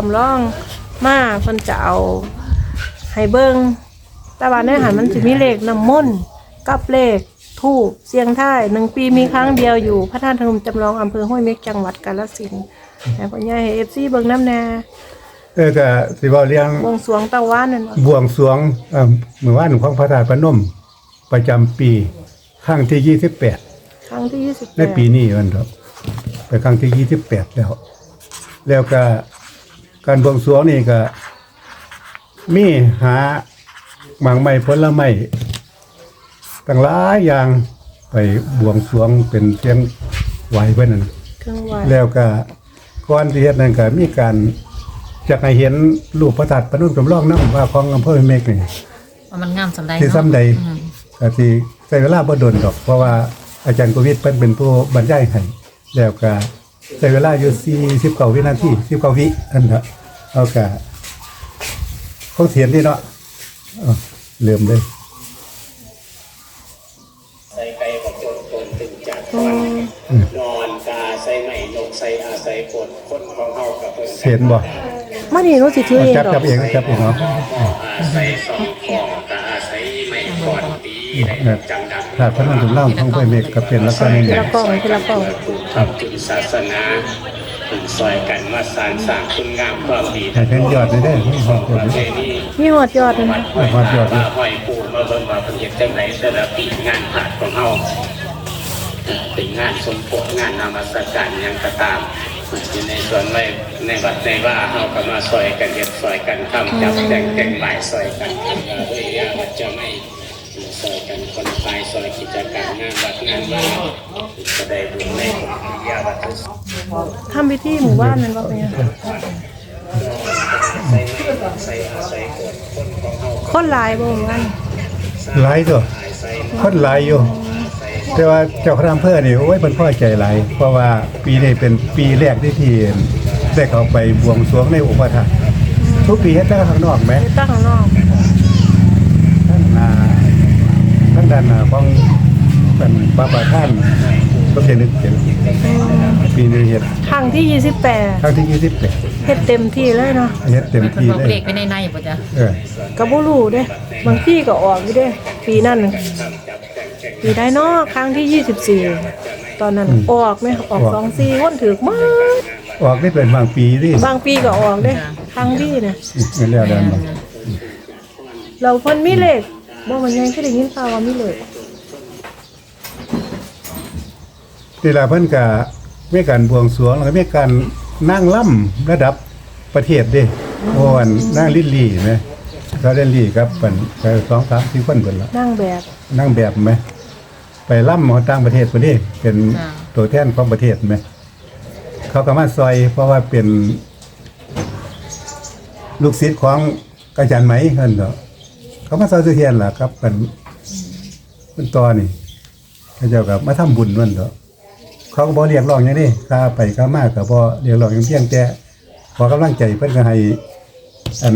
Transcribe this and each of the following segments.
สำรองมาเพิ่นจะเอาให้เบิ่งแต่ว่าในหันมันสิมีเลขน้ำมนต์กับเลขทูบเสียงท้ายหนึ่งปีมีครั้งเดียวอยู่ พระธาตุพนมจำลองอำเภอห้วยเม็กจังหวัดกาฬสินธุ์แต่พ่อใหญ่ให้ FC เบิ่งน้ำแน่เออก็สิเว้าเรื่องวงสรวงตะวันนั่นบ่บวงสรวงเอ่อเมื่อวานของพระธาตุพนม ประจำปีครั้งที่ 28 ครั้งที่28ในปีนี้มันครับเป็นครั้งที่ 28 แล้ว แล้วก็ การบวงสรวงนี่ก็ มีหาหมางไม้ผลไม้ต่างหลายอย่างไปบวงสรวงเป็นเสียงไหวเพิ่นนั่นเครื่องไหวแล้วก็ก่อนที่เฮ็ดนั้นก็มีการจะให้เห็นรูปพระธาตุพนมจำลองนำว่าของอำเภอเมฆนี่ว่ามันงามสำใดที่เนาะซ้ำใดอืมก็สิใช้เวลาบ่ดนดอก เพราะว่าอาจารย์โควิดเพิ่นเป็นผู้บรรยายให้แล้วก็ ใช้เวลาอยู่49วินาที19วิอันเถอะเอาก็คงเถียนนี่เนาะเอาเริ่มเลยใส่ไก่กับจนตนถึงจากอืวันมนอนกาใส่ไหมนกใส่อาศัยกดคนของเฮากับเพิ่นเห็นบ่มานี่หนูสิถือเองจับดอจักบเองจับเองเนาะอาศัยสอง ก่อนปีได้จังดังถ้าพระนามจำลองของอำเมฆก็เป็นลักษณะทีนี้ละกล่องทีละกล่องทำจุนศาสนาถึงซอยกันมาสารสร้างคุณงามความดีให้เป็นยอดได้เด้อให้ฮอดยอดประเพได้ณีมีหอดยอดนะหอดยอดมาห้อยปูมาเบิ่งว่าเพิ่นเฮ็ดจังไดแต่ละปีงานผาดของเฮาเป็นงานสมโภชงานนามัสการยังก็ตามอยู่ในส่วนในในวัดในว่าเฮาก็มาซอยกันเฮ็ดซอยกันทำจับแต่งแต่งหลายซอยกันด้วยยาวัจจะไม่ ซอยกันคนภายซอยกิจการงานวัดงานว่าก็ได้บุญในยาวัดทุกทำพิธีหมู่บ้านนั่นว่าเป็นยังใส่ใส่ใส่กดคนของเฮาคนหลายบ่หมู่บ้านหลายตัวใส่คนหลายอยู่ แต่ว่าเจ้าคณะอำเภอนี่โอ้ยเพิ่นพอใจหลายเพราะว่าปีนี้เป็นปีแรกที่ที่ได้เข้าไปบวงสรวงในองค์พระธาตุทุกปีเฮ็ดแต่ข้างนอกแหมไปตั้งข้างนอก ทั้งหนาทั้ง ด้านหน้าของเป็นพระประธานก็เป็นนึกเป็นปีนี้เฮ็ดครั้งที่28ครั้งที่28เฮ็ดเต็มที่เลยเนาะเฮ็ดเต็มเพิ่นที่บอกเลเลยขไปในในบ่จ้ะเออก็บ่รู้เด้บางที่ก็ออกอยู่เด้ ปีนั้นน่ะปีได้เนาะครั้งที่ 24 ตอนนั้นออกไหมออกสองสี่คนถือมากออกได้เป็นบางปีดิบางปีก็ออกเด้ครั้งที่น่ะเงินแล้วเดินมาเราเพิ่นมีเลข บ่มันยังคือได้ยินข่าวว่ามีเลขทีละเพิ่นก็มีการบวงสรวงแล้วก็มีการนั่งล่ำระดับประเทศเด้โอ้อันนั่งลิลลี่ไหมเขาเล่นลี่ครับเป็นไปสองสามสี่คนเพิ่นละ นั่งแบบนั่งแบบไหม ไปล่ำของต่างประเทศคนนี้เป็นตัวแทนของประเทศไหม เขาก็มาซอยเพราะว่าเป็น ลูกศิษย์ของอาจารย์ไหมเพิ่นเนาะ เขามาซอยสุเทียนล่ะครับเป็นเป็นตอนี่เขาเจ้ากับมาทำบุญนั่นเนาะเขาก็บ่เรียกร้องอย่างนี้ข้าไปข้ามาก็บ่เรียกร้องอย่างเพียงแต่ขอกำลังใจเพิ่นก็ให้อัน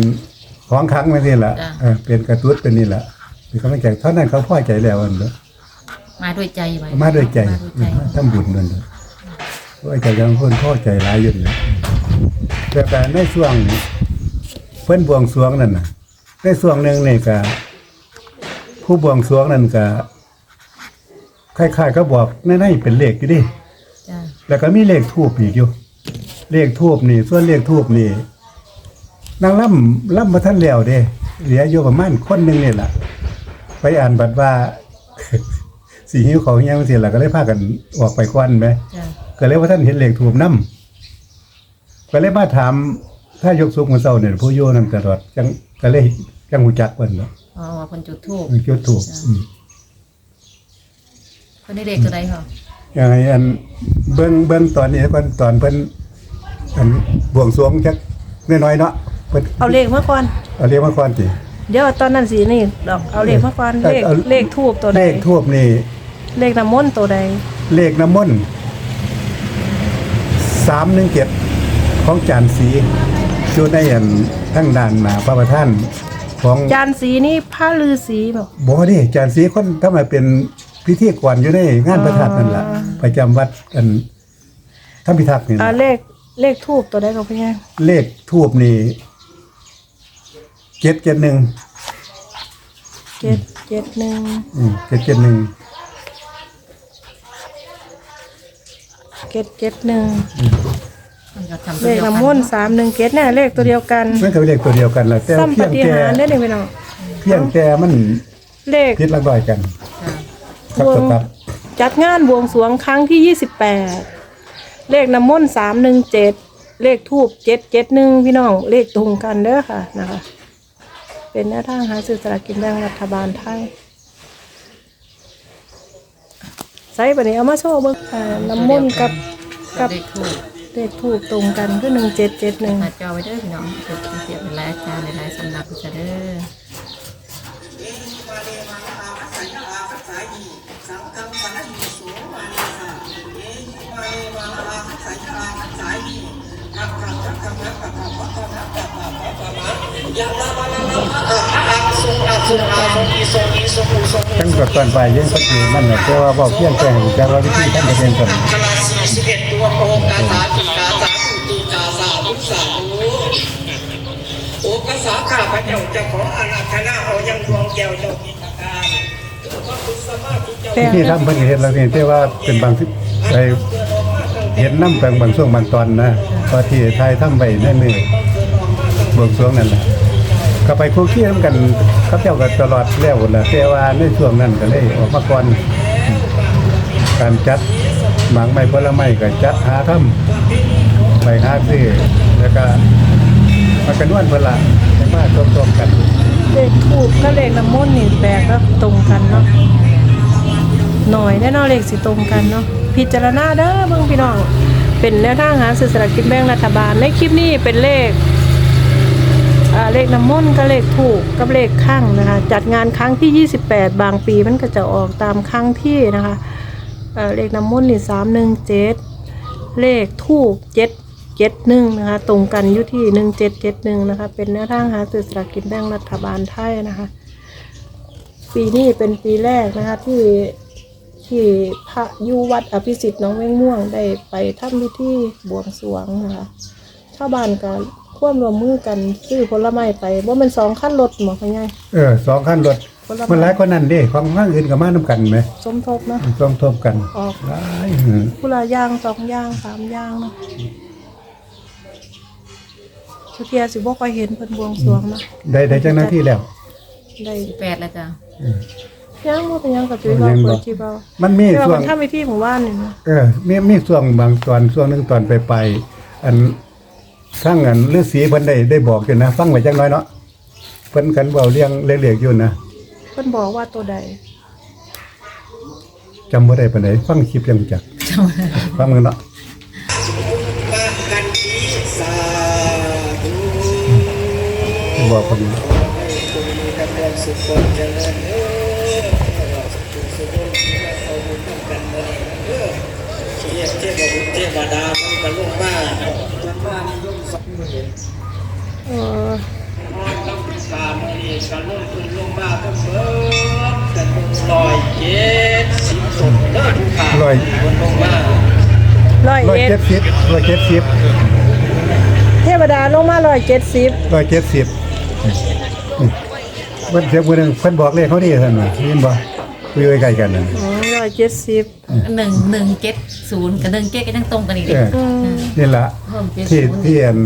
ของครั้งไว้นี่ล่ะเออเป็นกระตุ้ดเป็นนี่ล่ะเป็นกำลังใจเท่านั้นเขาพอใจแล้วอันเนาะมาด้วยใจไว้มาด้วยใจมาด้วยใจทำบุญนั่นเลยว่าใจยังเพิ่นพ่อใจหลายอยู่นะแต่แต่ในช่วงนี้เพิ่นบวงสรวงนั่นน่ะ ในช่วงหนึ่งนี่ก็ผู้บวงสรวงนั่นก็คล้ายๆก็บอกในในเป็นเลขอยู่ดิ จ้ะแล้วก็มีเลขทูบอีกอยู่ เลขทูบนี่ส่วนเลขทูบนี่นางล่ำล่ำมาท่านแล้วเด้เหลืออยู่ประมาณคนหนึงนี่แหละไปอ่านบัตรว่า สีหิ้วเขาเฮี้ยงเสียละก็เลยพากันออกไปควันไหมจ้ะก็เลยว่าท่านเห็นเลขทูบน้ำก็เลยมาถามถ้ายกสุกมาเศร้าเนี่ยผู้โยนั่นตลอดจัง ก็เลยจังหูจักเพิ่นเนาะอ๋อว่าเพิ่นจุดธูปจุดถูกอืมเพิ่นได้เลขตัวใดค่ะอย่างไรอันเบิ้งเบิ้งตอนนี้ก่อนตอนเพิ่นอันบวงสรวงจักน้อยๆเนาะเพิ่นเอาเลขมาก่อน เอาเรียกมาก่อนสิ เดี๋ยวตอนนั้นสินี่ดอกเอาเลขมาก่อนเลขเอา เลขทูบตัวใดเลขทูบนี่ เลขน้ำมนต์ตัวใดเลขน้ำมนต์สามหนึ่งเจ็ดของจานสี อยู่ในอันทั้งด้านหน้าพระประธานของจานสีนี่ผ้าลือสีบ่บ่นี่จานสีคนทำไมเป็นพิธีกรอยู่ในงานพระธาตุนั่นล่ะประจำวัดกันท่านพิทักษ์นี่อ่านะเลขเลขทูบตัวใดก็พี่ยังเลขทูบนี่เจ็ดเจ็ดหนึ่งเจ็ดเจ็ดหนึ่งอืมเจ็ดเจ็ดหนึ่งเจ็ดเจ็ดหนึ่งมันก็ทำ เลขน้ำมนต์สามหนึ่งเจ็ดเนี่ยเลขตัวเดียวกันมันก็เป็นเลขตัวเดียวกันแหละแต่ซ้ำปเพียงฏิแต่หารย์ได้เลยพี่น้องเพียงแต่มันเลขพิษละร้อยกันค่ะครับวงครับจัดงานบวงสรวงครั้งที่ยี่สิบแปดเลขน้ำมนต์สามหนึ่งเจ็ดเลขทูบเจ็ดเจ็ดหนึ่งพี่น้องเลขตรงกันเด้อค่ะนะคะ เป็นแนวทางหาซื้อสลากกินแบ่งรัฐบาลไทยใส่บันนี้เอามาโชว์เบิ่งอ่าน้ำมนต์กับกับ เลขทูบ เลขทูบตรงกันคือหนึ่งเจ็ดเจ็ดหนึ่งหน้าจอไว้เด้อพี่น้องเก็บเก็บเป็นหลายอาจารย์หลายๆสำนักจะเด้อทั้งกดก่อนไปยังก็คือมันเนี่ยแต่ว่าบอกเพียงแต่ให้แต่ว่าวิธีท่านจะเป็นคนคลาสี่สิบ วโอกาสาติกาสาธุติกาสาธุสาธุโอกาสาข้าพระเจ้าจะขออาราธนาเอายังดวงแก้วเจ้ากิจการที่ทำเพิ่นเห็นเราเนี่ยแต่ว่าเป็นบางที่ไปเห็นน้ำแปลงบางช่วงบางตอนนะพอที่ไทยทำไปในมือบวงสรวงนั่นแหละก็ไปคุกคีน้ำกันเขาเจ้ากันตลอดแล้วแหละแต่ว่าในช่วงนั้นก็เลยออกมาก่อนการจัด หมากไม้ผลไม้ก็จัดหาทำไปหาซื้อแล้วก็มากันนวลเพิ่นละให้มาตรงๆกันเลขทูบก็เลขน้ำมนต์นี่แปลกแล้วตรงกันเนาะหน่อยแน่นอนเลขสิตรงกันเนาะพิจารณาเด้อเบิ่งพี่น้อง เป็นแนวทางหาซื้อสลากกินแบ่งรัฐบาลในคลิปนี้เป็นเลขอ่าเลขน้ำมนต์กับเลขถูกกับเลขข้างนะคะ จัดงานครั้งที่ 28 บางปีมันก็จะออกตามครั้งที่นะคะ เออเลขน้ำมนต์นี่317เลขทูบเจ็ดเจ็ดหนึ่งนะคะ ตรงกันอยู่ที่หนึ่งเจ็ดเจ็ดหนึ่งนะคะ เป็นแนวทางหาซื้อสลากกินแบ่งรัฐบาลไทยนะคะ ปีนี้เป็นปีแรกนะคะที่ที่พระยูวัดอภิสิทธิ์น้องเว้งม่วงได้ไปทำพิธีบวงสรวงนะคะชาวบ้านก็ควบรวมมือกันซื้อผลไม้ไปว่ามันสองขั้นรถหมอพะไงเออสองคันรถ คนละมันหลายคนนั่นเด้ของข้างอื่นก็มานํกันไหมสมทบเนาะต้องทบกันออกหลายหือผู้ละย่างสองย่างสามย่างเนาะทุกเทียสิบ่ค่อยเห็นเพิ่นบวงสรวงเนาะได้ได้จังหน้าที่แล้ว ได้สิบแปดแล้วจ้ะย่างบ่เป็นหยังกับจุ้ยเรายังบ่เปิดจีเบามันมีแต่ว่าช่วมังนทำพิธีหมู่บ้านนี่นะเออมีมีช่วงบางตอนช่วงหนึงตอนไปไปอันทั้งอันฤาษีเพิ่นได้ได้บอกอยู่นะ ฟังไว้จังน้อยเนาะเพิ่นกันเว้าเรื่องเล็กๆอยู่นะเพิ่นบอกว่าตัวใดจำบ่ได้ปานใดฟังคลิปยังจักฟังมึงเนาะมากันทีสาธุบอกเพิ่นคุณมีกำลังสุขคนเจริญเออสุขสุขคนเอาบุญกันหมดเออเทียบเทียบ กับบุญเทวดามันก็ลงมาจนว่านิยมสักเห็นเออนอนต้องพิการมันเองกันลงทุนลงมาเพิ่มเบิดกันลงลอยเจ็ดสิบสดเลิศขาร้อย คนลงมาร้อยร้อยเอ็ดเจ็ดสิบร้อยเจ็ดสิบเทวดาลงมาร้อยเจ็ดสิบร้อยเจ็ดสิบเพิ่นเสียงมือหนึงเพิ่นบอกเลขเขาดีท่านว่ายินบ่คุยไว้ใกล้กันนั่นอ๋อร้อยเจ็ดสิบหนึ่งหนึ่งเจ็ดศูนย์กับหนึ่งเจ็ดก็ยังตรงกันอีกเอดิออืมนี่ล่ะเพิ่มเจ็ดที่ศูนย์ที่อัน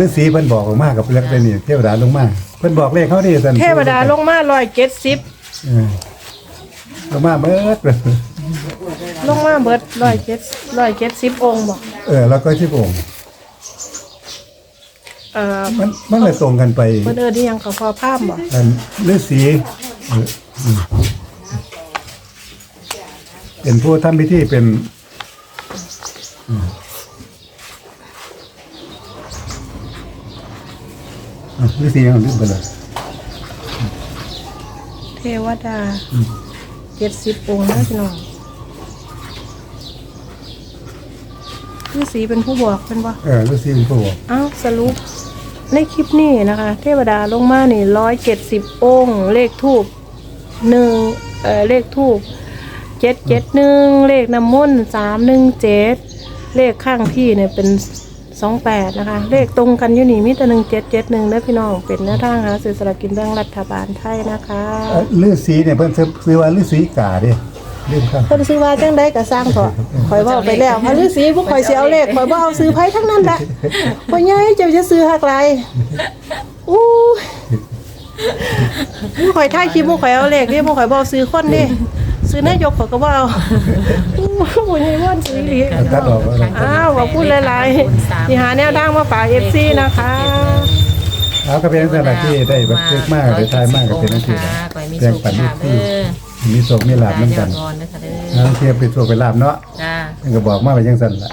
ฤาษีเพิ่นบอกออกมากับเรื่องเป็นนี่เทวดาลงมาเพิ่นบอกเลขเขาดีท่านเทวดาลงมาร้อยเจ็ดสิบเออลงมาเบิดลงมาเบิดร้อยเจ็ดร้อยเจ็ดสิบองค์บอกเออแล้วก็ชิบองค์เอ่อมันมันเลยตรงกันไปเพิ่นเอิ้นที่ยังเขาพอภาพบอกอันฤาษีเอออืมเป็นผู้ทำพิธีเป็นอืมอะ ฤาษียังลืมไปเลยเทวดาเจ็ดสิบองค์นะพี่น้องฤาษีเป็นผู้บอกเป็นว่าเออฤาษีเป็นผู้บอกอ้าวสรุปในคลิปนี้นะคะ เทวดาลงมานี่ร้อยเจ็ดสิบองค์ เลขทูบหนึ่งเอ่อเลขทูบเจ็ดเจ็ดหนึ่งเลขน้ำมนต์สามหนึ่งเจ็ดเลขข้างที่เนี่ยเป็น สองแปดนะคะ เลขตรงกันอยู่นี่มีแต่หนึ่งเจ็ดเจ็ดหนึ่งนะพี่น้องเป็นแนวทางหาซื้อสลากกินแบ่งรัฐบาลไทยนะคะเอ่อฤาษีเนี่ยเพิ่นซื้อซื้อว่าฤาษีกาเด้ลืมครับเพิ่นซื้อว่าจังได้ก็สร้างเถอะข่อยเว้าไปแล้วพระฤาษีพวกข่อยสิเอาเลขข่อยบ่เอาซื้อไผทั้งนั้นแหละพ่อใหญ่เจ้าจะซื้อหักไรอู้ยบ่ข่อยถ่ายคลิปบ่ข่อยเอาเลขนี่บ่ข่อยบ่เอาซื้อคนนี่ ซื้อนายกข่อยก็บ่เอาอู้พ่อใหญ่ม่วนซื้ออีหลีเอาตัดออกแล้วนะ อ้าวขอบคุณหลายๆที่หาแนวทางมาฝาก FC นะคะ เอาก็เป็นจังซั่นล่ะที่ได้แบบเล็กมากหรือทายมากก็เป็นจังซี่ล่ะก่อยมีแบ่โชงคปันลานี่ภเด้อมีโชคมีลาภนํกันจ้าก่อนนะคะเด้อเอาเทียบไปโชคไปลาภเนาะจ้ามันก็บอกมาว่าจังซั่นล่ะ